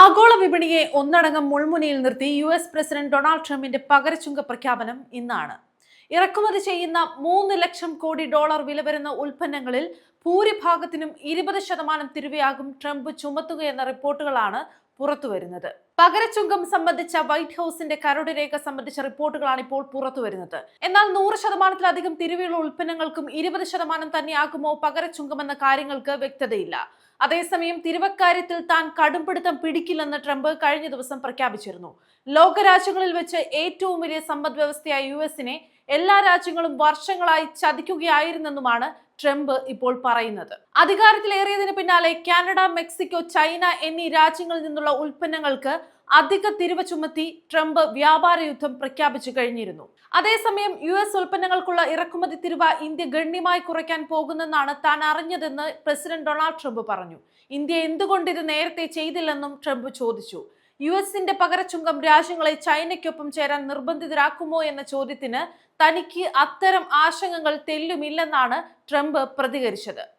ആഗോള വിപണിയെ ഒന്നടങ്കം മുൾമുനയിൽ നിർത്തി യു എസ് പ്രസിഡന്റ് ഡൊണാൾഡ് ട്രംപിന്റെ പകരച്ചുങ്ക പ്രഖ്യാപനം ഇന്നാണ്. ഇറക്കുമതി ചെയ്യുന്ന മൂന്ന് ലക്ഷം കോടി ഡോളർ വില വരുന്ന ഉൽപ്പന്നങ്ങളിൽ ഭൂരിഭാഗത്തിനും ഇരുപത് ശതമാനം തിരുവയാകും ട്രംപ് ചുമത്തുകയെന്ന റിപ്പോർട്ടുകളാണ് പുറത്തുവരുന്നത്. പകരച്ചുങ്കം സംബന്ധിച്ച വൈറ്റ് ഹൌസിന്റെ കരട് രേഖ സംബന്ധിച്ച റിപ്പോർട്ടുകളാണ് ഇപ്പോൾ പുറത്തുവരുന്നത്. എന്നാൽ നൂറ് ശതമാനത്തിലധികം തിരുവിയുള്ള ഉൽപ്പന്നങ്ങൾക്കും ഇരുപത് ശതമാനം തന്നെയാകുമോ പകരച്ചുങ്കം എന്ന കാര്യങ്ങൾക്ക് വ്യക്തതയില്ല. അതേസമയം തിരുവക്കാര്യത്തിൽ താൻ കടുംപിടുത്തം പിടിക്കില്ലെന്ന് ട്രംപ് കഴിഞ്ഞ ദിവസം പ്രഖ്യാപിച്ചിരുന്നു. ലോകരാജ്യങ്ങളിൽ വെച്ച് ഏറ്റവും വലിയ സമ്പദ് വ്യവസ്ഥയായ യു എസിനെ എല്ലാ രാജ്യങ്ങളും വർഷങ്ങളായി ചതിക്കുകയായിരുന്നെന്നുമാണ് ട്രംപ് ഇപ്പോൾ പറയുന്നത്. അധികാരത്തിലേറിയതിന് പിന്നാലെ കാനഡ മെക്സിക്കോ ചൈന എന്നീ രാജ്യങ്ങളിൽ നിന്നുള്ള ഉൽപ്പന്നങ്ങൾക്ക് അധിക തിരിവ് ചുമത്തി ട്രംപ് വ്യാപാര യുദ്ധം പ്രഖ്യാപിച്ചു കഴിഞ്ഞിരുന്നു. അതേസമയം യു എസ് ഉൽപ്പന്നങ്ങൾക്കുള്ള ഇറക്കുമതി തിരുവ ഇന്ത്യ ഗണ്യമായി കുറയ്ക്കാൻ പോകുന്നെന്നാണ് താൻ അറിഞ്ഞതെന്ന് പ്രസിഡന്റ് ഡൊണാൾഡ് ട്രംപ് പറഞ്ഞു. ഇന്ത്യ എന്തുകൊണ്ട് ഇത് നേരത്തെ ചെയ്തില്ലെന്നും ട്രംപ് ചോദിച്ചു. യു എസിന്റെ പകരച്ചുങ്കം രാജ്യങ്ങളെ ചൈനയ്ക്കൊപ്പം ചേരാൻ നിർബന്ധിതരാക്കുമോ എന്ന ചോദ്യത്തിന് തനിക്ക് അത്തരം ആശങ്കകൾ തെല്ലുമില്ലെന്നാണ് ട്രംപ് പ്രതികരിച്ചത്.